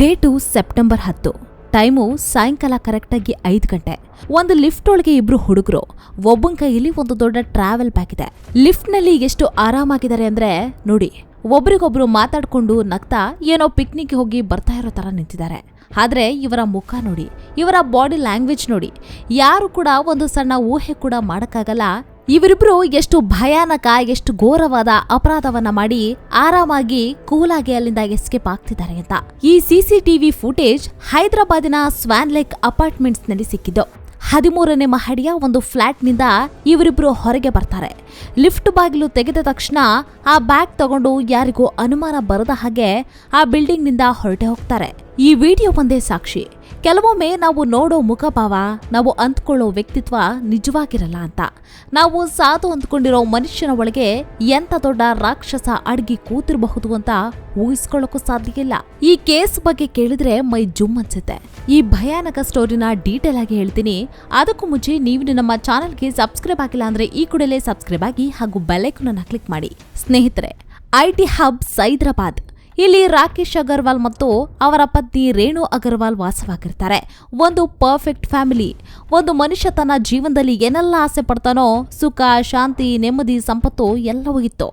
Date September ಹತ್ತು. Time ಸಾಯಂಕಾಲ ಕರೆಕ್ಟಾಗಿ ಐದು ಗಂಟೆ. ಒಂದು ಲಿಫ್ಟ್ ಒಳಗೆ ಇಬ್ರು ಹುಡುಗರು. ಒಬ್ಬನ ಕೈಯಲ್ಲಿ ಒಂದು ದೊಡ್ಡ ಟ್ರಾವೆಲ್ ಬ್ಯಾಗ್ ಇದೆ. ಲಿಫ್ಟ್ನಲ್ಲಿ ಎಷ್ಟು ಆರಾಮಾಗಿದ್ದಾರೆ ಅಂದ್ರೆ ನೋಡಿ, ಒಬ್ರಿಗೊಬ್ರು ಮಾತಾಡ್ಕೊಂಡು ನಗ್ತಾ ಏನೋ ಪಿಕ್ನಿಕ್ ಹೋಗಿ ಬರ್ತಾ ಇರೋ ತರ ನಿಂತಿದ್ದಾರೆ. ಆದ್ರೆ ಇವರ ಮುಖ ನೋಡಿ, ಇವರ ಬಾಡಿ ಲ್ಯಾಂಗ್ವೇಜ್ ನೋಡಿ, ಯಾರು ಕೂಡ ಒಂದು ಸಣ್ಣ ಊಹೆ ಕೂಡ ಮಾಡಕ್ಕಾಗಲ್ಲ. ಇವರಿಬ್ರು ಎಷ್ಟು ಭಯಾನಕ, ಎಷ್ಟು ಘೋರವಾದ ಅಪರಾಧವನ್ನ ಮಾಡಿ ಆರಾಮಾಗಿ ಕೂಲಾಗಿ ಅಲ್ಲಿಂದ ಎಸ್ಕೇಪ್ ಆಗ್ತಿದ್ದಾರೆ ಅಂತ. ಈ ಸಿಸಿಟಿವಿ ಫುಟೇಜ್ ಹೈದರಾಬಾದಿನ ಸ್ವಾನ್ ಲೇಕ್ ಅಪಾರ್ಟ್ಮೆಂಟ್ಸ್ನಲ್ಲಿ ಸಿಕ್ಕಿದ್ದು. ಹದಿಮೂರನೇ ಮಹಡಿಯ ಒಂದು ಫ್ಲಾಟ್ನಿಂದ ಇವರಿಬ್ರು ಹೊರಗೆ ಬರ್ತಾರೆ. ಲಿಫ್ಟ್ ಬಾಗಿಲು ತೆಗೆದ ತಕ್ಷಣ ಆ ಬ್ಯಾಗ್ ತಗೊಂಡು ಯಾರಿಗೂ ಅನುಮಾನ ಬರದ ಹಾಗೆ ಆ ಬಿಲ್ಡಿಂಗ್ನಿಂದ ಹೊರಟೆ ಹೋಗ್ತಾರೆ. ಈ ವಿಡಿಯೋ ಒಂದೇ ಸಾಕ್ಷಿ. ಕೆಲವೊಮ್ಮೆ ನಾವು ನೋಡೋ ಮುಖಭಾವ, ನಾವು ಅಂದ್ಕೊಳ್ಳೋ ವ್ಯಕ್ತಿತ್ವ ನಿಜವಾಗಿರಲ್ಲ ಅಂತ. ನಾವು ಸಾಧು ಅಂದ್ಕೊಂಡಿರೋ ಮನುಷ್ಯನ ಒಳಗೆ ಎಂತ ದೊಡ್ಡ ರಾಕ್ಷಸ ಅಡಗಿ ಕೂತಿರಬಹುದು ಅಂತ ಊಹಿಸ್ಕೊಳ್ಳೋಕ್ಕೂ ಸಾಧ್ಯ ಇಲ್ಲ. ಈ ಕೇಸ್ ಬಗ್ಗೆ ಕೇಳಿದ್ರೆ ಮೈ ಜುಮ್ ಅನ್ಸುತ್ತೆ. ಈ ಭಯಾನಕ ಸ್ಟೋರಿನ ಡೀಟೇಲ್ ಆಗಿ ಹೇಳ್ತೀನಿ. ಅದಕ್ಕೂ ಮುಂಚೆ ನೀವು ನಮ್ಮ ಚಾನಲ್ಗೆ ಸಬ್ಸ್ಕ್ರೈಬ್ ಆಗಿಲ್ಲ ಅಂದ್ರೆ ಈ ಕೂಡಲೇ ಸಬ್ಸ್ಕ್ರೈಬ್ ಆಗಿ ಹಾಗೂ ಬೆಲೈಕನ್ನ ಕ್ಲಿಕ್ ಮಾಡಿ. ಸ್ನೇಹಿತರೆ ಐಟಿ ಹಬ್ ಸೈದ್ರಾಬಾದ್ ಇಲ್ಲಿ ರಾಕೇಶ್ ಅಗರ್ವಾಲ್ ಮತ್ತು ಅವರ ಪತ್ನಿ ರೇಣು ಅಗರ್ವಾಲ್ ವಾಸವಾಗಿರ್ತಾರೆ. ಒಂದು ಪರ್ಫೆಕ್ಟ್ ಫ್ಯಾಮಿಲಿ ಒಂದು ಮನುಷ್ಯ ತನ್ನ ಜೀವನದಲ್ಲಿ ಏನೆಲ್ಲ ಆಸೆ ಪಡ್ತಾನೋ ಸುಖ, ಶಾಂತಿ, ನೆಮ್ಮದಿ, ಸಂಪತ್ತು ಎಲ್ಲವೂ ಇತ್ತು.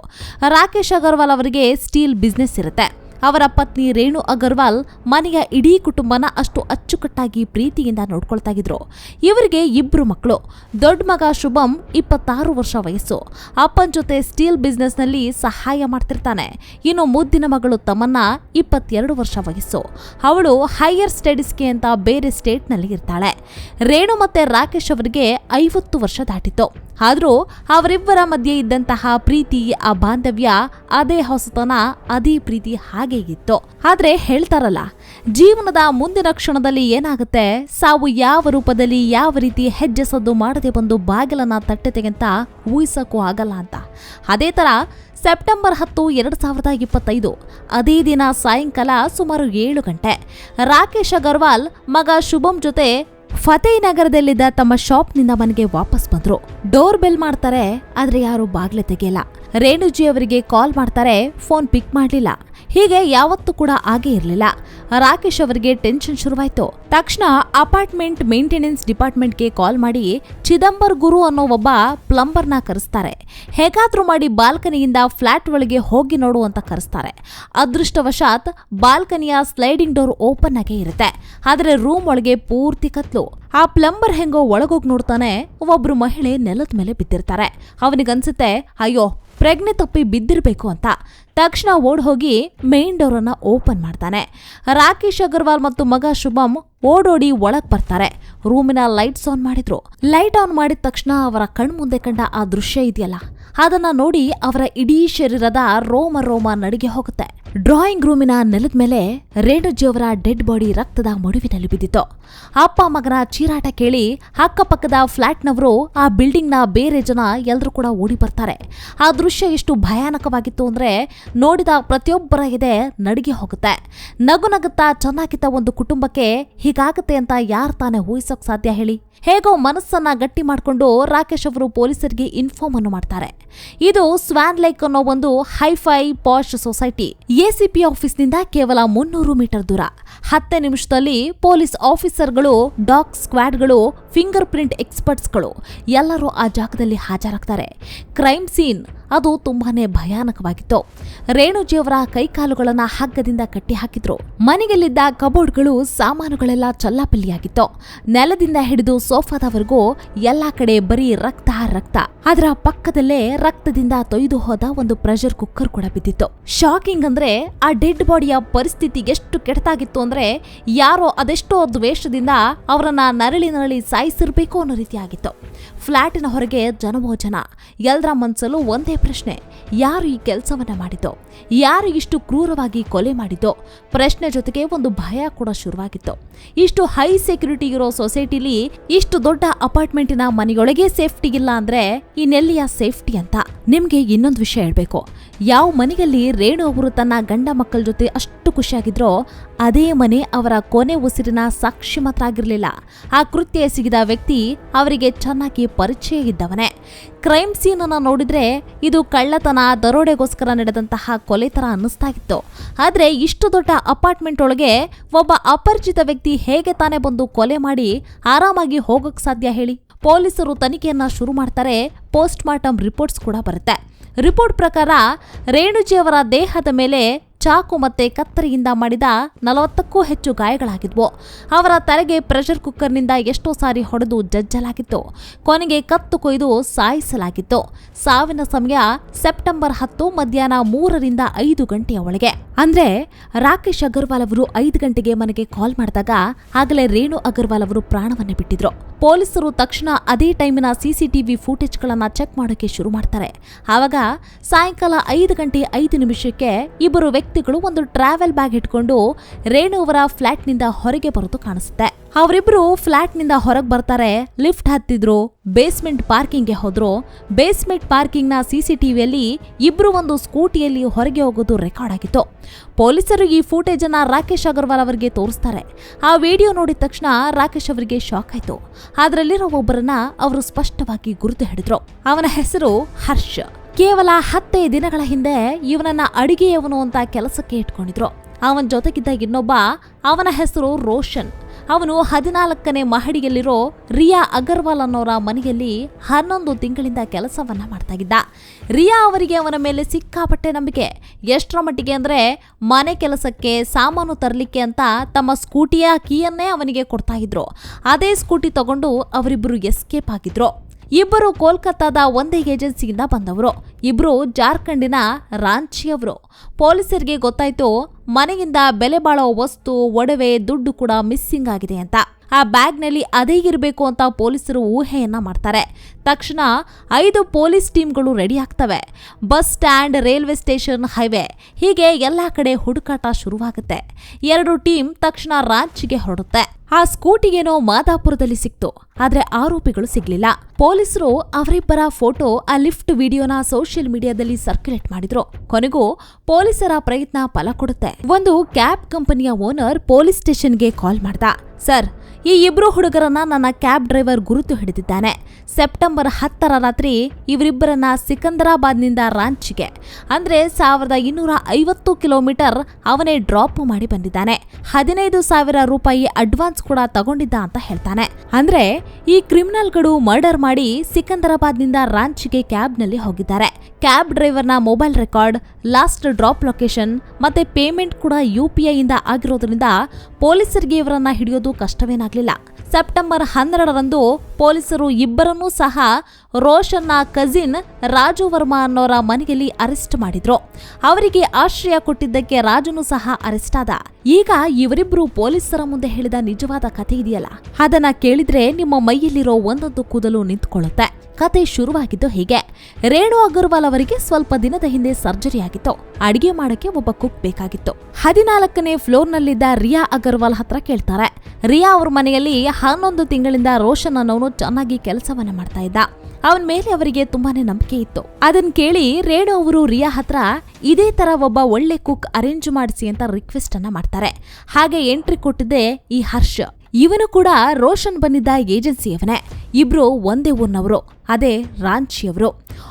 ರಾಕೇಶ್ ಅಗರ್ವಾಲ್ ಅವರಿಗೆ ಸ್ಟೀಲ್ ಬಿಸ್ನೆಸ್ ಇರುತ್ತೆ. ಅವರ ಪತ್ನಿ ರೇಣು ಅಗರ್ವಾಲ್ ಮನೆಯ ಇಡೀ ಕುಟುಂಬನ ಅಷ್ಟು ಅಚ್ಚುಕಟ್ಟಾಗಿ ಪ್ರೀತಿಯಿಂದ ನೋಡ್ಕೊಳ್ತಾ ಇದ್ರು ಇವರಿಗೆ ಇಬ್ಬರು ಮಕ್ಕಳು. ದೊಡ್ಡ ಮಗ ಶುಭಂ ಇಪ್ಪತ್ತಾರು ವರ್ಷ ವಯಸ್ಸು. ಅಪ್ಪನ ಜೊತೆ ಸ್ಟೀಲ್ ಬಿಸ್ನೆಸ್ನಲ್ಲಿ ಸಹಾಯ ಮಾಡ್ತಿರ್ತಾನೆ. ಇನ್ನು ಮುದ್ದಿನ ಮಗಳು ತಮನ್ನ ಇಪ್ಪತ್ತೆರಡು ವರ್ಷ ವಯಸ್ಸು. ಅವಳು ಹೈಯರ್ ಸ್ಟಡೀಸ್ಗೆ ಅಂತ ಬೇರೆ ಸ್ಟೇಟ್ನಲ್ಲಿ ಇರ್ತಾಳೆ. ರೇಣು ಮತ್ತೆ ರಾಕೇಶ್ ಅವರಿಗೆ ಐವತ್ತು ವರ್ಷ ದಾಟಿತ್ತು. ಆದರೂ ಅವರಿಬ್ಬರ ಮಧ್ಯೆ ಇದ್ದಂತಹ ಪ್ರೀತಿ, ಆ ಬಾಂಧವ್ಯ, ಅದೇ ಹೊಸತನ, ಅದೇ ಪ್ರೀತಿ ಹಾಗೆ ಇತ್ತು. ಆದರೆ ಹೇಳ್ತಾರಲ್ಲ, ಜೀವನದ ಮುಂದಿನ ಕ್ಷಣದಲ್ಲಿ ಏನಾಗುತ್ತೆ? ಸಾವು ಯಾವ ರೂಪದಲ್ಲಿ ಯಾವ ರೀತಿ ಹೆಜ್ಜೆ ಸದ್ದು ಮಾಡದೆ ಬಂದು ಬಾಗಿಲನ್ನ ತಟ್ಟೆತೆಗೆಂತ ಊಹಿಸಕ್ಕೂ ಆಗಲ್ಲ ಅಂತ. ಅದೇ ತರ ಸೆಪ್ಟೆಂಬರ್ ಹತ್ತು, ಎರಡು ಸಾವಿರದ ಇಪ್ಪತ್ತೈದು, ಅದೇ ದಿನ ಸಾಯಂಕಾಲ ಸುಮಾರು ಏಳು ಗಂಟೆ, ರಾಕೇಶ್ ಅಗರ್ವಾಲ್ ಮಗ ಶುಭಂ ಜೊತೆ ಫತೇ ನಗರದಲ್ಲಿದ್ದ ತಮ್ಮ ಶಾಪ್ನಿಂದ ಮನೆಗೆ ವಾಪಸ್ ಬಂದ್ರು. ಡೋರ್ ಬೆಲ್ ಮಾಡ್ತಾರೆ, ಆದ್ರೆ ಯಾರು ಬಾಗ್ಲೆ ತೆಗೆಯಲ್ಲ. ರೇಣುಜಿ ಅವರಿಗೆ ಕಾಲ್ ಮಾಡ್ತಾರೆ, ಫೋನ್ ಪಿಕ್ ಮಾಡ್ಲಿಲ್ಲ. ಹೀಗೆ ಯಾವತ್ತೂ ಕೂಡ ಆಗೇ ಇರಲಿಲ್ಲ. ರಾಕೇಶ್ ಅವರಿಗೆ ಟೆನ್ಷನ್ ಶುರುವಾಯಿತು. ತಕ್ಷಣ ಅಪಾರ್ಟ್ಮೆಂಟ್ ಮೇಂಟೆನೆನ್ಸ್ ಡಿಪಾರ್ಟ್ಮೆಂಟ್ಗೆ ಕಾಲ್ ಮಾಡಿ, ಚಿದಂಬರ್ ಗುರು ಅನ್ನೋ ಒಬ್ಬ ಪ್ಲಂಬರ್ನ ಕರೆಸ್ತಾರೆ. ಹೇಗಾದ್ರೂ ಮಾಡಿ ಬಾಲ್ಕನಿಯಿಂದ ಫ್ಲಾಟ್ ಒಳಗೆ ಹೋಗಿ ನೋಡು ಅಂತ ಕರೆಸ್ತಾರೆ. ಅದೃಷ್ಟವಶಾತ್ ಬಾಲ್ಕನಿಯ ಸ್ಲೈಡಿಂಗ್ ಡೋರ್ ಓಪನ್ ಆಗೇ ಇರುತ್ತೆ. ಆದರೆ ರೂಮ್ ಒಳಗೆ ಪೂರ್ತಿ ಕತ್ಲು. ಆ ಪ್ಲಂಬರ್ ಹೆಂಗೋ ಒಳಗೋಗಿ ನೋಡ್ತಾನೆ ಒಬ್ರು ಮಹಿಳೆ ನೆಲದ ಮೇಲೆ ಬಿದ್ದಿರ್ತಾರೆ. ಅವನಿಗನ್ಸುತ್ತೆ, ಅಯ್ಯೋ, ಪ್ರಜ್ಞೆ ತಪ್ಪಿ ಬಿದ್ದಿರಬೇಕು ಅಂತ. ತಕ್ಷಣ ಓಡ್ ಹೋಗಿ ಮೇನ್ ಡೋರ್ ಅನ್ನ ಓಪನ್ ಮಾಡ್ತಾನೆ. ರಾಕೇಶ್ ಅಗರ್ವಾಲ್ ಮತ್ತು ಮಗ ಶುಭಂ ಓಡೋಡಿ ಒಳಗ್ ಬರ್ತಾರೆ. ರೂಮಿನ ಲೈಟ್ಸ್ ಆನ್ ಮಾಡಿದ್ರು. ಲೈಟ್ ಆನ್ ಮಾಡಿದ ತಕ್ಷಣ ಅವರ ಕಣ್ಮುಂದೆ ಕಂಡ ಆ ದೃಶ್ಯ ಇದೆಯಲ್ಲ? ಅದನ್ನ ನೋಡಿ ಅವರ ಇಡೀ ಶರೀರದ ರೋಮ ರೋಮ ನಡಿಗೆ ಹೋಗುತ್ತೆ. ಡ್ರಾಯಿಂಗ್ ರೂಮಿನ ನೆಲದ ಮೇಲೆ ರೇಣುಜಿ ಅವರ ಡೆಡ್ ಬಾಡಿ ರಕ್ತದ ಮಡುವಿನಲ್ಲಿ ಬಿದ್ದಿತ್ತು. ಅಪ್ಪ ಮಗನ ಚೀರಾಟ ಕೇಳಿ ಅಕ್ಕಪಕ್ಕದ ಫ್ಲಾಟ್ನವರು ಆ ಬಿಲ್ಡಿಂಗ್ನ ಬೇರೆ ಜನ ಎಲ್ಲರೂ ಕೂಡ ಓಡಿ ಬರ್ತಾರೆ. ಆ ದೃಶ್ಯ ಎಷ್ಟು ಭಯಾನಕವಾಗಿತ್ತು ಅಂದ್ರೆ ನೋಡಿದ ಪ್ರತಿಯೊಬ್ಬರ ಎದೆ ನಡಿಗೆ ಹೋಗುತ್ತೆ. ನಗು ನಗುತ್ತಾ ಚೆನ್ನಾಗಿದ್ದ ಒಂದು ಕುಟುಂಬಕ್ಕೆ ಹೀಗಾಗುತ್ತೆ ಅಂತ ಯಾರು ತಾನೇ ಊಹಿಸೋಕ್ ಸಾಧ್ಯ ಹೇಳಿ? ಹೇಗೋ ಮನಸ್ಸನ್ನ ಗಟ್ಟಿ ಮಾಡಿಕೊಂಡು ರಾಕೇಶ್ ಅವರು ಪೊಲೀಸರಿಗೆ ಇನ್ಫಾರ್ಮ್ ಅನ್ನು ಮಾಡ್ತಾರೆ. ಇದು ಸ್ವಾನ್ ಲೇಕ್ ಅನ್ನೋ ಒಂದು ಹೈಫೈ ಪಾಶ್ ಸೊಸೈಟಿ. ಎಸಿಪಿ ಆಫೀಸ್ನಿಂದ ಕೇವಲ ಮುನ್ನೂರು ಮೀಟರ್ ದೂರ. ಹತ್ತೇ ನಿಮಿಷದಲ್ಲಿ ಪೊಲೀಸ್ ಆಫೀಸರ್ಗಳು, ಡಾಗ್ ಸ್ಕ್ವಾಡ್ಗಳು, ಫಿಂಗರ್ ಪ್ರಿಂಟ್ ಎಕ್ಸ್ಪರ್ಟ್ಸ್ಗಳು ಎಲ್ಲರೂ ಆ ಜಾಗದಲ್ಲಿ ಹಾಜರಾಗ್ತಾರೆ. ಕ್ರೈಮ್ ಸೀನ್ ಅದು ತುಂಬಾನೇ ಭಯಾನಕವಾಗಿತ್ತು. ರೇಣುಜಿಯವರ ಕೈಕಾಲುಗಳನ್ನ ಹಗ್ಗದಿಂದ ಕಟ್ಟಿ ಹಾಕಿದ್ರು ಮನೆಯಲ್ಲಿದ್ದ ಕಬೋರ್ಡ್ಗಳು ಸಾಮಾನುಗಳೆಲ್ಲ ಚಲ್ಲಾಪಲ್ಲಿಯಾಗಿತ್ತು. ನೆಲದಿಂದ ಹಿಡಿದು ಸೋಫಾದವರೆಗೂ ಎಲ್ಲಾ ಕಡೆ ಬರೀ ರಕ್ತ ರಕ್ತ. ಅದರ ಪಕ್ಕದಲ್ಲೇ ರಕ್ತದಿಂದ ತೊಯ್ದು ಹೋದ ಒಂದು ಪ್ರೆಷರ್ ಕುಕ್ಕರ್ ಕೂಡ ಬಿದ್ದಿತ್ತು. ಶಾಕಿಂಗ್ ಅಂದ್ರೆ ಆ ಡೆಡ್ ಬಾಡಿಯ ಪರಿಸ್ಥಿತಿ ಎಷ್ಟು ಕೆಟ್ಟದಾಗಿತ್ತು ಅಂದ್ರೆ ಯಾರೋ ಅದೆಷ್ಟೋ ದ್ವೇಷದಿಂದ ಅವರನ್ನ ನರಳಿ ನರಳಿ ಸಾಯಿಸಿರ್ಬೇಕು ಅನ್ನೋ ರೀತಿ ಫ್ಲಾಟಿನ ಹೊರಗೆ ಜನವೋ ಜನ ಎಲ್ಲರ ಮನಸ್ಸಲ್ಲೂ ಒಂದೇ ಪ್ರಶ್ನೆ, ಯಾರು ಈ ಕೆಲಸವನ್ನ ಮಾಡಿದ್ದೋ? ಯಾರು ಇಷ್ಟು ಕ್ರೂರವಾಗಿ ಕೊಲೆ ಮಾಡಿದ್ದೋ? ಪ್ರಶ್ನೆ ಜೊತೆಗೆ ಒಂದು ಭಯ ಕೂಡ ಶುರುವಾಗಿತ್ತು. ಇಷ್ಟು ಹೈ ಸೆಕ್ಯೂರಿಟಿ ಇರೋ ಸೊಸೈಟಿಲಿ ಇಷ್ಟು ದೊಡ್ಡ ಅಪಾರ್ಟ್ಮೆಂಟಿನ ಮನೆಯೊಳಗೆ ಸೇಫ್ಟಿ ಇಲ್ಲ ಅಂದ್ರೆ ಇನ್ನೆಲ್ಲಿಯ ಸೇಫ್ಟಿ ಅಂತ. ನಿಮ್ಗೆ ಇನ್ನೊಂದು ವಿಷಯ ಹೇಳ್ಬೇಕು. ಯಾವ ಮನೆಯಲ್ಲಿ ರೇಣು ಅವರು ತನ್ನ ಗಂಡ ಮಕ್ಕಳ ಜೊತೆ ಅಷ್ಟು ಖುಷಿಯಾಗಿದ್ರೋ ಅದೇ ಮನೆ ಅವರ ಕೊನೆ ಉಸಿರಿನ ಸಾಕ್ಷಿ ಮಾತ್ರ ಆಗಿರಲಿಲ್ಲ. ಆ ಕೃತ್ಯ ಸಿಗಿದ ವ್ಯಕ್ತಿ ಅವರಿಗೆ ಚೆನ್ನಾಗಿ ಪರಿಚಯ ಇದ್ದವನೇ. ಕ್ರೈಮ್ ಸೀನ್ ಅನ್ನ ನೋಡಿದ್ರೆ ಇದು ಕಳ್ಳತನ, ದರೋಡೆಗೋಸ್ಕರ ನಡೆದಂತಹ ಕೊಲೆ ತರ ಅನ್ನಿಸ್ತಾ ಇತ್ತು ಆದ್ರೆ ಇಷ್ಟು ದೊಡ್ಡ ಅಪಾರ್ಟ್ಮೆಂಟ್ ಒಳಗೆ ಒಬ್ಬ ಅಪರಿಚಿತ ವ್ಯಕ್ತಿ ಹೇಗೆ ತಾನೇ ಬಂದು ಕೊಲೆ ಮಾಡಿ ಆರಾಮಾಗಿ ಹೋಗಕ್ ಸಾಧ್ಯ ಹೇಳಿ? ಪೊಲೀಸರು ತನಿಖೆಯನ್ನ ಶುರು ಮಾಡ್ತಾರೆ ಪೋಸ್ಟ್ ಮಾರ್ಟಮ್ ರಿಪೋರ್ಟ್ಸ್ ಕೂಡ ಬರುತ್ತೆ. ರಿಪೋರ್ಟ್ ಪ್ರಕಾರ ರೇಣುಜಿಯವರ ದೇಹದ ಮೇಲೆ ಚಾಕು ಮತ್ತೆ ಕತ್ತರಿಯಿಂದ ಮಾಡಿದ ನಲವತ್ತಕ್ಕೂ ಹೆಚ್ಚು ಗಾಯಗಳಾಗಿದ್ವು. ಅವರ ತಲೆಗೆ ಪ್ರೆಷರ್ ಕುಕ್ಕರ್ನಿಂದ ಎಷ್ಟೋ ಸಾರಿ ಹೊಡೆದು ಜಜ್ಜಲಾಗಿತ್ತು. ಕೊನೆಗೆ ಕತ್ತು ಕೊಯ್ದು ಸಾಯಿಸಲಾಗಿತ್ತು. ಸಾವಿನ ಸಮಯ ಸೆಪ್ಟೆಂಬರ್ ಹತ್ತು ಮಧ್ಯಾಹ್ನ ಮೂರರಿಂದ ಐದು ಗಂಟೆಯ ಒಳಗೆ. ಅಂದ್ರೆ ರಾಕೇಶ್ ಅಗರ್ವಾಲ್ ಅವರು ಐದು ಗಂಟೆಗೆ ಮನೆಗೆ ಕಾಲ್ ಮಾಡಿದಾಗ ಆಗಲೇ ರೇಣು ಅಗರ್ವಾಲ್ ಅವರು ಪ್ರಾಣವನ್ನ ಬಿಟ್ಟಿದ್ರು. ಪೊಲೀಸರು ತಕ್ಷಣ ಅದೇ ಟೈಮಿನ ಸಿಸಿಟಿವಿ ಫೂಟೇಜ್ಗಳನ್ನ ಚೆಕ್ ಮಾಡೋಕೆ ಶುರು ಮಾಡ್ತಾರೆ. ಆವಾಗ ಸಾಯಂಕಾಲ ಐದು ಗಂಟೆ ಐದು ನಿಮಿಷಕ್ಕೆ ಇಬ್ಬರು ವ್ಯಕ್ತಿಗಳು ಒಂದು ಟ್ರಾವೆಲ್ ಬ್ಯಾಗ್ ಇಟ್ಕೊಂಡು ರೇಣು ಅವರ ಫ್ಲಾಟ್ನಿಂದ ಹೊರಗೆ ಬರೋದು ಕಾಣಿಸುತ್ತೆ. ಅವರಿಬ್ರು ಫ್ಲಾಟ್ನಿಂದ ಹೊರಗೆ ಬರ್ತಾರೆ ಲಿಫ್ಟ್ ಹತ್ತಿದ್ರು ಬೇಸ್ಮೆಂಟ್ ಪಾರ್ಕಿಂಗ್ಗೆ ಹೋದ್ರು. ಬೇಸ್ಮೆಂಟ್ ಪಾರ್ಕಿಂಗ್ನ ಸಿಸಿಟಿವಿಯಲ್ಲಿ ಇಬ್ರು ಒಂದು ಸ್ಕೂಟಿಯಲ್ಲಿ ಹೊರಗೆ ಹೋಗೋದು ರೆಕಾರ್ಡ್ ಆಗಿತ್ತು. ಪೊಲೀಸರು ಈ ಫೂಟೇಜ್ ಅನ್ನ ರಾಕೇಶ್ ಅಗರ್ವಾಲ್ ಅವರಿಗೆ ತೋರಿಸ್ತಾರೆ. ಆ ವಿಡಿಯೋ ನೋಡಿದ ತಕ್ಷಣ ರಾಕೇಶ್ ಅವರಿಗೆ ಶಾಕ್ ಆಯಿತು. ಅದರಲ್ಲಿರೋ ಒಬ್ಬರನ್ನ ಅವರು ಸ್ಪಷ್ಟವಾಗಿ ಗುರುತು ಹಿಡಿದ್ರು. ಅವನ ಹೆಸರು ಹರ್ಷ್. ಕೇವಲ ಹತ್ತೇ ದಿನಗಳ ಹಿಂದೆ ಇವನನ್ನ ಅಡಿಗೆಯವನು ಅಂತ ಕೆಲಸಕ್ಕೆ ಇಟ್ಕೊಂಡಿದ್ರು. ಅವನ ಜೊತೆಗಿದ್ದ ಇನ್ನೊಬ್ಬ, ಅವನ ಹೆಸರು ರೋಷನ್. ಅವನು ಹದಿನಾಲ್ಕನೇ ಮಹಡಿಯಲ್ಲಿರೋ ರಿಯಾ ಅಗರ್ವಾಲ್ ಅನ್ನೋರ ಮನೆಯಲ್ಲಿ ಹನ್ನೊಂದು ತಿಂಗಳಿಂದ ಕೆಲಸವನ್ನ ಮಾಡ್ತಾ ರಿಯಾ ಅವರಿಗೆ ಅವನ ಮೇಲೆ ಸಿಕ್ಕಾಪಟ್ಟೆ ನಂಬಿಕೆ. ಎಷ್ಟರ ಮಟ್ಟಿಗೆ ಅಂದ್ರೆ ಮನೆ ಕೆಲಸಕ್ಕೆ ಸಾಮಾನು ತರಲಿಕ್ಕೆ ಅಂತ ತಮ್ಮ ಸ್ಕೂಟಿಯ ಕೀಯನ್ನೇ ಅವನಿಗೆ ಕೊಡ್ತಾ ಇದ್ರು ಅದೇ ಸ್ಕೂಟಿ ತಗೊಂಡು ಅವರಿಬ್ಬರು ಎಸ್ಕೇಪ್ ಆಗಿದ್ರು. ಇಬ್ಬರು ಕೋಲ್ಕತ್ತಾದ ಒಂದೇ ಏಜೆನ್ಸಿಯಿಂದ ಬಂದವರು. ಇಬ್ಬರು ಜಾರ್ಖಂಡಿನ ರಾಂಚಿಯವರು ಪೊಲೀಸರಿಗೆ ಗೊತ್ತಾಯ್ತು, ಮನೆಯಿಂದ ಬೆಲೆ ಬಾಳೋ ವಸ್ತು, ಒಡವೆ, ದುಡ್ಡು ಕೂಡ ಮಿಸ್ಸಿಂಗ್ ಆಗಿದೆ ಅಂತ. ಆ ಬ್ಯಾಗ್ನಲ್ಲಿ ಅದೇ ಇರಬೇಕು ಅಂತ ಪೊಲೀಸರು ಊಹೆಯನ್ನ ಮಾಡ್ತಾರೆ. ತಕ್ಷಣ ಐದು ಪೊಲೀಸ್ ಟೀಮ್ಗಳು ರೆಡಿ ಆಗ್ತವೆ. Bus stand, railway station, highway. ಹೀಗೆ ಎಲ್ಲ ಕಡೆ ಹುಡುಕಾಟ ಶುರುವಾಗುತ್ತೆ. ಎರಡು ಟೀಮ್ ತಕ್ಷಣ ರಾಂಚಿಗೆ ಹೊರಡುತ್ತೆ. ಆ ಸ್ಕೂಟಿಗೇನೋ ಮಾದಾಪುರದಲ್ಲಿ ಸಿಕ್ತು. ಆದ್ರೆ ಆರೋಪಿಗಳು ಸಿಗ್ಲಿಲ್ಲ. ಪೊಲೀಸರು ಅವರಿಬ್ಬರ ಫೋಟೋ, ಆ ಲಿಫ್ಟ್ ವಿಡಿಯೋನ ಸೋಷಿಯಲ್ ಮೀಡಿಯಾದಲ್ಲಿ ಸರ್ಕ್ಯುಲೇಟ್ ಮಾಡಿದ್ರು. ಕೊನೆಗೂ ಪೊಲೀಸರ ಪ್ರಯತ್ನ ಫಲ ಕೊಡುತ್ತೆ. ಒಂದು ಕ್ಯಾಬ್ ಕಂಪನಿಯ ಓನರ್ ಪೊಲೀಸ್ ಸ್ಟೇಷನ್ಗೆ ಕಾಲ್ ಮಾಡ್ದ. ಸರ್ ಈ ಇಬ್ರು ಹುಡುಗರನ್ನ ನನ್ನ ಕ್ಯಾಬ್ ಡ್ರೈವರ್ ಗುರುತು ಹಿಡಿದಿದ್ದಾನೆ. ಸೆಪ್ಟೆಂಬರ್ ಹತ್ತರ ರಾತ್ರಿ ಇವರಿಬ್ಬರನ್ನ ಸಿಕಂದರಾಬಾದ್ನಿಂದ ರಾಂಚಿಗೆ. ಅಂದ್ರೆ ಸಾವಿರದ ಇನ್ನೂರ ಐವತ್ತು ಕಿಲೋಮೀಟರ್ ಅವನೇ ಡ್ರಾಪ್ ಮಾಡಿ ಬಂದಿದ್ದಾನೆ. ಹದಿನೈದು ಸಾವಿರ ರೂಪಾಯಿ ಅಡ್ವಾನ್ಸ್ ಕೂಡ ತಗೊಂಡಿದ್ದ ಅಂತ ಹೇಳ್ತಾನೆ. ಅಂದ್ರೆ ಈ ಕ್ರಿಮಿನಲ್ಗಳು ಮರ್ಡರ್ ಮಾಡಿ ಸಿಕಂದರಾಬಾದ್ನಿಂದ ರಾಂಚಿಗೆ ಕ್ಯಾಬ್ನಲ್ಲಿ ಹೋಗಿದ್ದಾರೆ. Cab ಡ್ರೈವರ್ನ mobile record last drop location ಮತ್ತೆ ಪೇಮೆಂಟ್ ಕೂಡ ಯು ಪಿ ಐಯಿಂದ ಆಗಿರೋದ್ರಿಂದ ಪೊಲೀಸರಿಗೆ ಇವರನ್ನ ಹಿಡಿಯೋದು ಕಷ್ಟವೇನಾಗಲಿಲ್ಲ. ಸೆಪ್ಟೆಂಬರ್ ಹನ್ನೆರಡರಂದು ಪೊಲೀಸರು ಇಬ್ಬರನ್ನೂ ಸಹ ರೋಷನ್ನ ಕಜಿನ್ ರಾಜು ವರ್ಮಾ ಅನ್ನೋರ ಮನೆಯಲ್ಲಿ ಅರೆಸ್ಟ್ ಮಾಡಿದ್ರು. ಅವರಿಗೆ ಆಶ್ರಯ ಕೊಟ್ಟಿದ್ದಕ್ಕೆ ರಾಜುನು ಸಹ ಅರೆಸ್ಟ್ ಆದ. ಈಗ ಇವರಿಬ್ರು ಪೊಲೀಸರ ಮುಂದೆ ಹೇಳಿದ ನಿಜವಾದ ಕಥೆ ಇದೆಯಲ್ಲ? ಅದನ್ನ ಕೇಳಿದ್ರೆ ನಿಮ್ಮ ಮೈಯಲ್ಲಿರೋ ಒಂದೊಂದು ಕೂದಲು ನಿಂತ್ಕೊಳ್ಳುತ್ತೆ. ಕತೆ ಶುರುವಾಗಿದ್ದು ಹೀಗೆ. ರೇಣು ಅಗರ್ವಾಲ್ ಅವರಿಗೆ ಸ್ವಲ್ಪ ದಿನದ ಹಿಂದೆ ಸರ್ಜರಿ ಆಗಿತ್ತು. ಅಡಿಗೆ ಮಾಡಕ್ಕೆ ಒಬ್ಬ ಕುಕ್ ಬೇಕಾಗಿತ್ತು. ಹದಿನಾಲ್ಕನೇ ಫ್ಲೋರ್ನಲ್ಲಿದ್ದ ರಿಯಾ ಅಗರ್ವಾಲ್ ಹತ್ರ ಕೇಳ್ತಾರೆ. ರಿಯಾ ಅವ್ರ ಮನೆಯಲ್ಲಿ ಹನ್ನೊಂದು ತಿಂಗಳಿಂದ ರೋಷನ್ ಅನ್ನೋನು ಚೆನ್ನಾಗಿ ಕೆಲಸವನ್ನ ಮಾಡ್ತಾ ಇದ್ದ. ಅವನ ಮೇಲೆ ಅವರಿಗೆ ತುಂಬಾನೇ ನಂಬಿಕೆ ಇತ್ತು. ಅದನ್ನ ಕೇಳಿ ರೇಣು ಅವರು ರಿಯಾ ಹತ್ರ ಇದೇ ತರ ಒಬ್ಬ ಒಳ್ಳೆ ಕುಕ್ ಅರೇಂಜ್ ಮಾಡಿಸಿ ಅಂತ ರಿಕ್ವೆಸ್ಟ್ ಅನ್ನ ಮಾಡ್ತಾರೆ. ಹಾಗೆ ಎಂಟ್ರಿ ಕೊಟ್ಟಿದ್ದೆ ಈ ಹರ್ಷ. ಇವನು ಕೂಡ ರೋಷನ್ ಬಂದಿದ್ದ ಏಜೆನ್ಸಿಯವನೇ ಇಬ್ರು ಒಂದೇ ಊರ್ನವರು, ಅದೇ ರಾಂಚಿಯವರು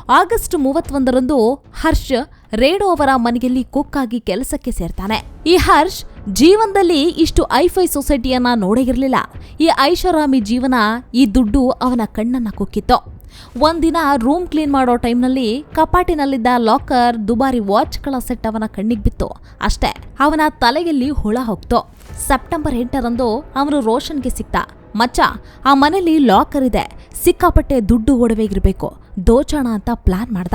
ಆಗಸ್ಟ್ ಮೂವತ್ತೊಂದರಂದು ಹರ್ಷ್ ರೇಣು ಅವರ ಮನೆಯಲ್ಲಿ ಕುಕ್ ಆಗಿ ಕೆಲಸಕ್ಕೆ ಸೇರ್ತಾನೆ. ಈ ಹರ್ಷ್ ಜೀವನದಲ್ಲಿ ಇಷ್ಟು ಐಫೈ ಸೊಸೈಟಿಯನ್ನ ನೋಡೇ ಇರಲಿಲ್ಲ. ಈ ಐಷಾರಾಮಿ ಜೀವನ ಈ ದುಡ್ಡು ಅವನ ಕಣ್ಣನ್ನ ಕುಕ್ಕಿತ್ತು. ಒಂದಿನ ರೂಮ್ ಕ್ಲೀನ್ ಮಾಡೋ ಟೈಮ್ನಲ್ಲಿ ಕಪಾಟಿನಲ್ಲಿದ್ದ ಲಾಕರ್, ದುಬಾರಿ ವಾಚ್ಗಳ ಸೆಟ್ ಅವನ ಕಣ್ಣಿಗೆ ಬಿತ್ತು. ಅಷ್ಟೇ, ಅವನ ತಲೆಯಲ್ಲಿ ಹುಳ ಹೋಗ್ತು. ಸೆಪ್ಟೆಂಬರ್ ಎಂಟರಂದು ಅವನು ರೋಷನ್ಗೆ ಸಿಕ್ತ. ಮಚ್ಚ, ಆ ಮನೇಲಿ ಲಾಕರ್ ಇದೆ. ಸಿಕ್ಕಾಪಟ್ಟೆ ದುಡ್ಡು ಒಡವೆ ಇರಬೇಕು ದೋಚೋಣ ಅಂತ ಪ್ಲಾನ್ ಮಾಡ್ದ.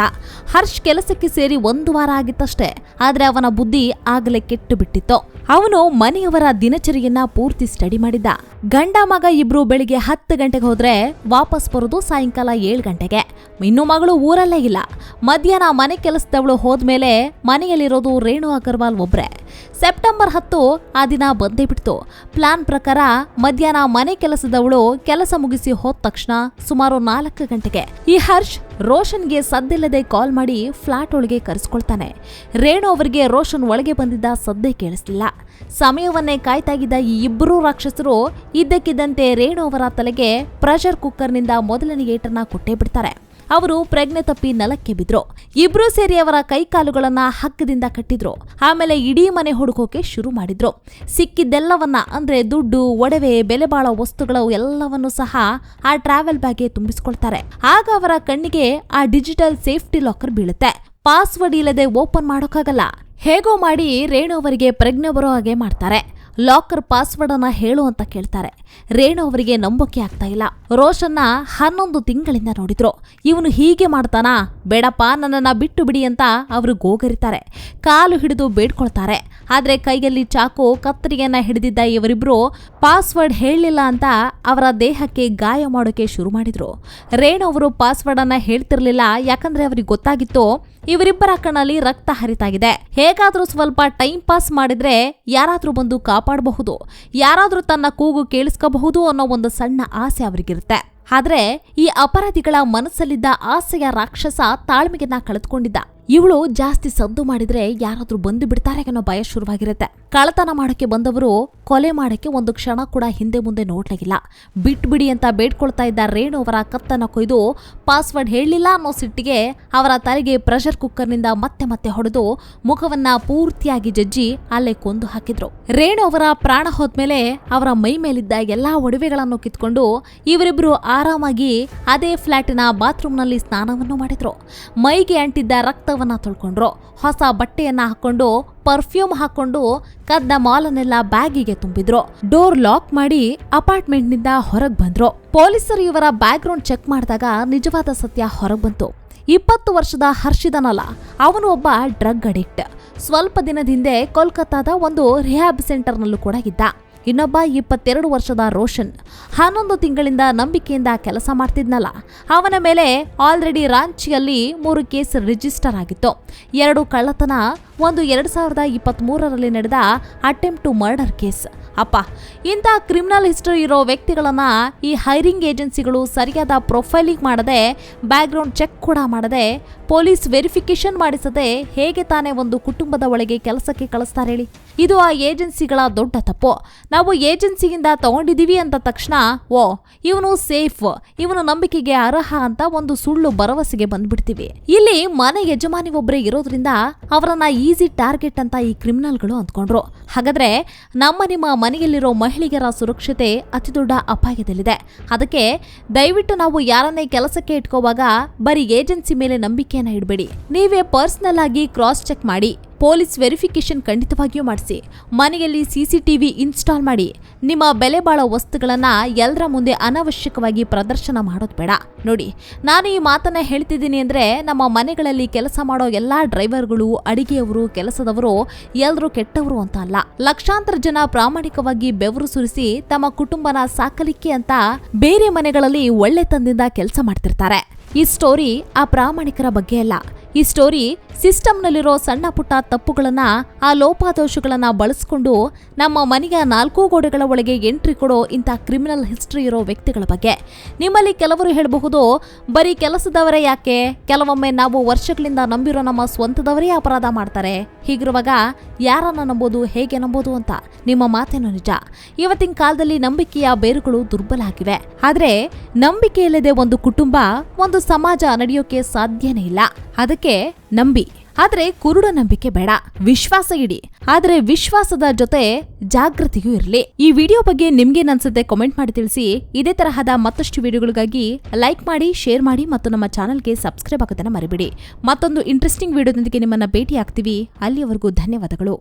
ಹರ್ಷ್ ಕೆಲಸಕ್ಕೆ ಸೇರಿ ಒಂದು ವಾರ ಆಗಿತ್ತಷ್ಟೇ, ಆದ್ರೆ ಅವನ ಬುದ್ಧಿ ಆಗಲೇ ಕೆಟ್ಟು ಬಿಟ್ಟಿತ್ತು. ಅವನು ಮನೆಯವರ ದಿನಚರಿಯನ್ನ ಪೂರ್ತಿ ಸ್ಟಡಿ ಮಾಡಿದ್ದ ಗಂಡ ಮಗ ಇಬ್ರು ಬೆಳಿಗ್ಗೆ ಹತ್ತು ಗಂಟೆಗೆ ಹೋದ್ರೆ ವಾಪಸ್ ಬರೋದು ಸಾಯಂಕಾಲ ಏಳು ಗಂಟೆಗೆ. ಇನ್ನು ಮಗಳು ಊರಲ್ಲೇ ಇಲ್ಲ. ಮಧ್ಯಾಹ್ನ ಮನೆ ಕೆಲಸದವಳು ಹೋದ್ಮೇಲೆ ಮನೆಯಲ್ಲಿರೋದು ರೇಣು ಅಗರ್ವಾಲ್ ಒಬ್ರೆ. ಸೆಪ್ಟೆಂಬರ್ ಹತ್ತು ಆ ದಿನ ಬಂದೇ ಬಿಡ್ತು. ಪ್ಲಾನ್ ಪ್ರಕಾರ ಮಧ್ಯಾಹ್ನ ಮನೆ ಕೆಲಸದವಳು ಕೆಲಸ ಮುಗಿಸಿ ಹೋದ ತಕ್ಷಣ ಸುಮಾರು ನಾಲ್ಕು ಗಂಟೆಗೆ ಈ ಹರ್ಷ್ ರೋಷನ್ಗೆ ಸದ್ದಿಲ್ಲದೆ ಕಾಲ್ ಮಾಡಿ ಫ್ಲಾಟ್ ಒಳಗೆ ಕರೆಸ್ಕೊಳ್ತಾನೆ. ರೇಣು ಅವರಿಗೆ ರೋಷನ್ ಒಳಗೆ ಬಂದಿದ್ದ ಸದ್ದೆ ಕೇಳಿಸ್ಲಿಲ್ಲ. ಸಮಯವನ್ನೇ ಕಾಯ್ತಾಗಿದ್ದ ಈ ಇಬ್ಬರೂ ರಾಕ್ಷಸರು ಇದ್ದಕ್ಕಿದ್ದಂತೆ ರೇಣು ಅವರ ತಲೆಗೆ ಪ್ರೆಷರ್ ಕುಕ್ಕರ್ನಿಂದ ಮೊದಲನೇ ಏಟನ್ನ ಕೊಟ್ಟೇ ಬಿಡ್ತಾರೆ. ಅವರು ಪ್ರಜ್ಞೆ ತಪ್ಪಿ ನೆಲಕ್ಕೆ ಬಿದ್ರು. ಇಬ್ರು ಸೇರಿ ಅವರ ಕೈಕಾಲುಗಳನ್ನ ಹಗ್ಗದಿಂದ ಕಟ್ಟಿದ್ರು. ಆಮೇಲೆ ಇಡೀ ಮನೆ ಹುಡುಕೋಕೆ ಶುರು ಮಾಡಿದ್ರು. ಸಿಕ್ಕಿದ್ದೆಲ್ಲವನ್ನ, ಅಂದ್ರೆ ದುಡ್ಡು, ಒಡವೆ ಬೆಲೆ ಬಾಳೋ ವಸ್ತುಗಳು ಎಲ್ಲವನ್ನು ಸಹ ಆ ಟ್ರಾವೆಲ್ ಬ್ಯಾಗ್ಗೆ ತುಂಬಿಸ್ಕೊಳ್ತಾರೆ. ಆಗ ಅವರ ಕಣ್ಣಿಗೆ ಆ ಡಿಜಿಟಲ್ ಸೇಫ್ಟಿ ಲಾಕರ್ ಬೀಳುತ್ತೆ. ಪಾಸ್ವರ್ಡ್ ಇಲ್ಲದೆ ಓಪನ್ ಮಾಡೋಕ್ಕಾಗಲ್ಲ. ಹೇಗೋ ಮಾಡಿ ರೇಣು ಅವರಿಗೆ ಪ್ರಜ್ಞೆ ಬರೋ ಹಾಗೆ ಮಾಡ್ತಾರೆ. ಲಾಕರ್ ಪಾಸ್ವರ್ಡ್ ಅನ್ನ ಹೇಳು ಅಂತ ಕೇಳ್ತಾರೆ. ರೇಣು ಅವರಿಗೆ ನಂಬೋಕೆ ಆಗ್ತಾ ಇಲ್ಲ. ರೋಷನ್ನ ಹನ್ನೊಂದು ತಿಂಗಳಿಂದ ನೋಡಿದ್ರು. ಇವನು ಹೀಗೆ ಮಾಡ್ತಾನಾ? ಬೇಡಪ್ಪ, ನನ್ನನ್ನ ಬಿಟ್ಟು ಬಿಡಿ ಅಂತ ಅವರು ಗೋಗರಿತಾರೆ. ಕಾಲು ಹಿಡಿದು ಬೇಡ್ಕೊಳ್ತಾರೆ. ಆದರೆ ಕೈಯಲ್ಲಿ ಚಾಕು ಕತ್ತರಿಯನ್ನ ಹಿಡಿದಿದ್ದ ಇವರಿಬ್ರು ಪಾಸ್ವರ್ಡ್ ಹೇಳಲಿಲ್ಲ ಅಂತ ಅವರ ದೇಹಕ್ಕೆ ಗಾಯ ಮಾಡೋಕೆ ಶುರು ಮಾಡಿದ್ರು. ರೇಣು ಅವರು ಪಾಸ್ವರ್ಡ್ ಅನ್ನ ಹೇಳ್ತಿರ್ಲಿಲ್ಲ. ಯಾಕಂದ್ರೆ ಅವ್ರಿಗೆ ಗೊತ್ತಾಗಿತ್ತು ಇವರಿಬ್ಬರ ಕಣ್ಣಲ್ಲಿ ರಕ್ತ ಹರಿತಾಗಿದೆ. ಹೇಗಾದ್ರೂ ಸ್ವಲ್ಪ ಟೈಮ್ ಪಾಸ್ ಮಾಡಿದ್ರೆ ಯಾರಾದ್ರೂ ಬಂದು ಕಾಪಾಡಬಹುದು. ಯಾರಾದ್ರೂ ತನ್ನ ಕೂಗು ಕೇಳಿಸ್ಕೋಬಹುದು ಅನ್ನೋ ಒಂದು ಸಣ್ಣ ಆಸೆ ಅವರಿಗಿರುತ್ತೆ. ಆದ್ರೆ ಈ ಅಪರಾಧಿಗಳ ಮನಸ್ಸಲ್ಲಿದ್ದ ಆಸೆಯ ರಾಕ್ಷಸ ತಾಳ್ಮೆಯನ್ನ ಕಳೆದುಕೊಂಡಿದ್ದ. ಇವಳು ಜಾಸ್ತಿ ಸದ್ದು ಮಾಡಿದ್ರೆ ಯಾರಾದ್ರೂ ಬಂದು ಬಿಡ್ತಾರೆ ಅನ್ನೋ ಭಯ ಶುರುವಾಗಿರುತ್ತೆ. ಕಳತನ ಮಾಡಕ್ಕೆ ಬಂದವರು ಕೊಲೆ ಮಾಡಕ್ಕೆ ಒಂದು ಕ್ಷಣ ಕೂಡ ಹಿಂದೆ ಮುಂದೆ ನೋಡ್ಲಾಗಿಲ್ಲ ಬಿಟ್ಬಿಡಿ ಅಂತ ಬೇಡ್ಕೊಳ್ತಾ ಇದ್ದ ರೇಣು ಅವರ ಕತ್ತನ ಕೊಯ್ದು ಪಾಸ್ವರ್ಡ್ ಹೇಳಲಿಲ್ಲ ಅನ್ನೋ ಸಿಟ್ಟಿಗೆ ಅವರ ತಲೆಗೆ ಪ್ರೆಷರ್ ಕುಕ್ಕರ್ನಿಂದ ಮತ್ತೆ ಮತ್ತೆ ಹೊಡೆದು ಮುಖವನ್ನ ಪೂರ್ತಿಯಾಗಿ ಜಜ್ಜಿ ಅಲ್ಲೇ ಕೊಂದು ಹಾಕಿದ್ರು. ರೇಣು ಅವರ ಪ್ರಾಣ ಹೋದ್ಮೇಲೆ ಅವರ ಮೈ ಮೇಲಿದ್ದ ಎಲ್ಲಾ ಒಡವೆಗಳನ್ನು ಕಿತ್ಕೊಂಡು ಇವರಿಬ್ರು ಆರಾಮಾಗಿ ಅದೇ ಫ್ಲಾಟಿನ ಬಾತ್ರೂಮ್ನಲ್ಲಿ ಸ್ನಾನವನ್ನು ಮಾಡಿದ್ರು. ಮೈಗೆ ಅಂಟಿದ್ದ ರಕ್ತವನ್ನ ತೊಳ್ಕೊಂಡ್ರು. ಹೊಸ ಬಟ್ಟೆಯನ್ನ ಹಾಕೊಂಡು ಪರ್ಫ್ಯೂಮ್ ಹಾಕೊಂಡು ಕದ್ದ ಮಾಲನ್ನೆಲ್ಲ ಬ್ಯಾಗಿಗೆ ತುಂಬಿದ್ರು. ಡೋರ್ ಲಾಕ್ ಮಾಡಿ ಅಪಾರ್ಟ್ಮೆಂಟ್ನಿಂದ ಹೊರಗ್ ಬಂದ್ರು. ಪೊಲೀಸರು ಇವರ ಬ್ಯಾಕ್ಗ್ರೌಂಡ್ ಚೆಕ್ ಮಾಡಿದಾಗ ನಿಜವಾದ ಸತ್ಯ ಹೊರಗ್ ಬಂತು. ಇಪ್ಪತ್ತು ವರ್ಷದ ಹರ್ಷಿದನಲ್ಲ, ಅವನು ಒಬ್ಬ ಡ್ರಗ್ ಅಡಿಕ್ಟ್ ಸ್ವಲ್ಪ ದಿನದ ಹಿಂದೆ ಕೋಲ್ಕತ್ತಾದ ಒಂದು ರಿಹ್ಯಾಬ್ ಸೆಂಟರ್ನಲ್ಲೂ ಕೂಡ ಇದ್ದ. ಇನ್ನೊಬ್ಬ ಇಪ್ಪತ್ತೆರಡು ವರ್ಷದ ರೋಷನ್. ಹನ್ನೊಂದು ತಿಂಗಳಿಂದ ನಂಬಿಕೆಯಿಂದ ಕೆಲಸ ಮಾಡ್ತಿದ್ನಲ್ಲ. ಅವನ ಮೇಲೆ ಆಲ್ರೆಡಿ ರಾಂಚಿಯಲ್ಲಿ ಮೂರು ಕೇಸ್ ರಿಜಿಸ್ಟರ್ ಆಗಿತ್ತು. ಎರಡು ಕಳ್ಳತನ ಒಂದು ಎರಡು ಸಾವಿರದ ಇಪ್ಪತ್ತ್ಮೂರರಲ್ಲಿ ನಡೆದ ಅಟೆಂಪ್ಟ್ ಟು ಮರ್ಡರ್ ಕೇಸ್. ಅಪ್ಪ, ಇಂಥ ಕ್ರಿಮಿನಲ್ ಹಿಸ್ಟರಿ ಇರೋ ವ್ಯಕ್ತಿಗಳನ್ನು ಈ ಹೈರಿಂಗ್ ಏಜೆನ್ಸಿಗಳು ಸರಿಯಾದ ಪ್ರೊಫೈಲಿಂಗ್ ಮಾಡದೆ, ಬ್ಯಾಕ್ಗ್ರೌಂಡ್ ಚೆಕ್ ಕೂಡ ಮಾಡದೆ, ಪೊಲೀಸ್ ವೆರಿಫಿಕೇಶನ್ ಮಾಡಿಸದೆ ಹೇಗೆ ತಾನೇ ಒಂದು ಕುಟುಂಬದ ಒಳಗೆ ಕೆಲಸಕ್ಕೆ ಕಳಿಸ್ತಾರೆ ಹೇಳಿ. ಇದು ಆ ಏಜೆನ್ಸಿಗಳ ದೊಡ್ಡ ತಪ್ಪು. ನಾವು ಏಜೆನ್ಸಿಯಿಂದ ತಗೊಂಡಿದ್ದೀವಿ ಅಂತ ತಕ್ಷಣ, ಓ, ಇವನು ಸೇಫ್, ಇವನು ನಂಬಿಕೆಗೆ ಅರ್ಹ ಅಂತ ಒಂದು ಸುಳ್ಳು ಭರವಸೆಗೆ ಬಂದ್ಬಿಡ್ತೀವಿ. ಇಲ್ಲಿ ಮನೆ ಯಜಮಾನಿ ಒಬ್ಬರೇ ಇರೋದ್ರಿಂದ ಅವರನ್ನ ಈಸಿ ಟಾರ್ಗೆಟ್ ಅಂತ ಈ ಕ್ರಿಮಿನಲ್ಗಳು ಅಂದ್ಕೊಂಡ್ರು. ಹಾಗಾದ್ರೆ ನಮ್ಮ ನಿಮ್ಮ ಮನೆಯಲ್ಲಿರೋ ಮಹಿಳೆಯರ ಸುರಕ್ಷತೆ ಅತಿದೊಡ್ಡ ಅಪಾಯದಲ್ಲಿದೆ. ಅದಕ್ಕೆ ದಯವಿಟ್ಟು ನಾವು ಯಾರನ್ನೇ ಕೆಲಸಕ್ಕೆ ಇಟ್ಕೋವಾಗ ಬರೀ ಏಜೆನ್ಸಿ ಮೇಲೆ ನಂಬಿಕೆಯನ್ನ ಇಡಬೇಡಿ. ನೀವೇ ಪರ್ಸನಲ್ ಆಗಿ ಕ್ರಾಸ್ ಚೆಕ್ ಮಾಡಿ. ಪೊಲೀಸ್ ವೆರಿಫಿಕೇಶನ್ ಖಂಡಿತವಾಗಿಯೂ ಮಾಡಿಸಿ. ಮನೆಯಲ್ಲಿ ಸಿಸಿಟಿವಿ ಇನ್ಸ್ಟಾಲ್ ಮಾಡಿ. ನಿಮ್ಮ ಬೆಲೆ ಬಾಳೋ ವಸ್ತುಗಳನ್ನು ಎಲ್ಲರ ಮುಂದೆ ಅನವಶ್ಯಕವಾಗಿ ಪ್ರದರ್ಶನ ಮಾಡೋದು ಬೇಡ. ನೋಡಿ, ನಾನು ಈ ಮಾತನ್ನು ಹೇಳ್ತಿದ್ದೀನಿ ಅಂದರೆ ನಮ್ಮ ಮನೆಗಳಲ್ಲಿ ಕೆಲಸ ಮಾಡೋ ಎಲ್ಲ ಡ್ರೈವರ್ಗಳು, ಅಡಿಗೆಯವರು, ಕೆಲಸದವರು ಎಲ್ಲರೂ ಕೆಟ್ಟವರು ಅಂತ ಅಲ್ಲ. ಲಕ್ಷಾಂತರ ಜನ ಪ್ರಾಮಾಣಿಕವಾಗಿ ಬೆವರು ಸುರಿಸಿ ತಮ್ಮ ಕುಟುಂಬನ ಸಾಕಲಿಕ್ಕೆ ಅಂತ ಬೇರೆ ಮನೆಗಳಲ್ಲಿ ಒಳ್ಳೆತನದಿಂದ ಕೆಲಸ ಮಾಡ್ತಿರ್ತಾರೆ. ಈ ಸ್ಟೋರಿ ಆ ಪ್ರಾಮಾಣಿಕರ ಬಗ್ಗೆ ಅಲ್ಲ. ಈ ಸ್ಟೋರಿ ಸಿಸ್ಟಮ್ನಲ್ಲಿರೋ ಸಣ್ಣ ಪುಟ್ಟ ತಪ್ಪುಗಳನ್ನ, ಆ ಲೋಪಾದೋಷಗಳನ್ನ ಬಳಸ್ಕೊಂಡು ನಮ್ಮ ಮನೆಯ ನಾಲ್ಕು ಗೋಡೆಗಳ ಒಳಗೆ ಎಂಟ್ರಿ ಕೊಡೋ ಇಂಥ ಕ್ರಿಮಿನಲ್ ಹಿಸ್ಟ್ರಿ ಇರೋ ವ್ಯಕ್ತಿಗಳ ಬಗ್ಗೆ. ನಿಮ್ಮಲ್ಲಿ ಕೆಲವರು ಹೇಳಬಹುದು, ಬರೀ ಕೆಲಸದವರೇ ಯಾಕೆ? ಕೆಲವೊಮ್ಮೆ ನಾವು ವರ್ಷಗಳಿಂದ ನಂಬಿರೋ ನಮ್ಮ ಸ್ವಂತದವರೇ ಅಪರಾಧ ಮಾಡ್ತಾರೆ. ಹೀಗಿರುವಾಗ ಯಾರನ್ನ ನಂಬೋದು, ಹೇಗೆ ನಂಬೋದು ಅಂತ ನಿಮ್ಮ ಮಾತೇನು ನಿಜ? ಇವತ್ತಿನ ಕಾಲದಲ್ಲಿ ನಂಬಿಕೆಯ ಬೇರುಗಳು ದುರ್ಬಲ ಆಗಿವೆ. ಆದ್ರೆ ನಂಬಿಕೆ ಇಲ್ಲದೆ ಒಂದು ಕುಟುಂಬ, ಒಂದು ಸಮಾಜ ನಡೆಯೋಕೆ ಸಾಧ್ಯನೇ ಇಲ್ಲ. ಅದಕ್ಕೆ ನಂಬಿ. ಆದರೆ ಕುರುಡ ನಂಬಿಕೆ ಬೇಡ. ವಿಶ್ವಾಸ ಇಡಿ. ಆದರೆ ವಿಶ್ವಾಸದ ಜೊತೆ ಜಾಗೃತಿಯೂ ಇರಲಿ. ಈ ವಿಡಿಯೋ ಬಗ್ಗೆ ನಿಮ್ಗೇನನ್ಸುತ್ತೆ ಕಾಮೆಂಟ್ ಮಾಡಿ ತಿಳಿಸಿ. ಇದೇ ತರಹದ ಮತ್ತಷ್ಟು ವಿಡಿಯೋಗಳಿಗಾಗಿ ಲೈಕ್ ಮಾಡಿ ಶೇರ್ ಮಾಡಿ ಮತ್ತು ನಮ್ಮ ಚಾನಲ್ಗೆ ಸಬ್ಸ್ಕ್ರೈಬ್ ಆಗೋದನ್ನ ಮರಿಬೇಡಿ. ಮತ್ತೊಂದು ಇಂಟ್ರೆಸ್ಟಿಂಗ್ ವಿಡಿಯೋದೊಂದಿಗೆ ನಿಮ್ಮನ್ನ ಭೇಟಿ ಆಗ್ತೀವಿ ಅಲ್ಲಿಯವರೆಗೂ ಧನ್ಯವಾದಗಳು.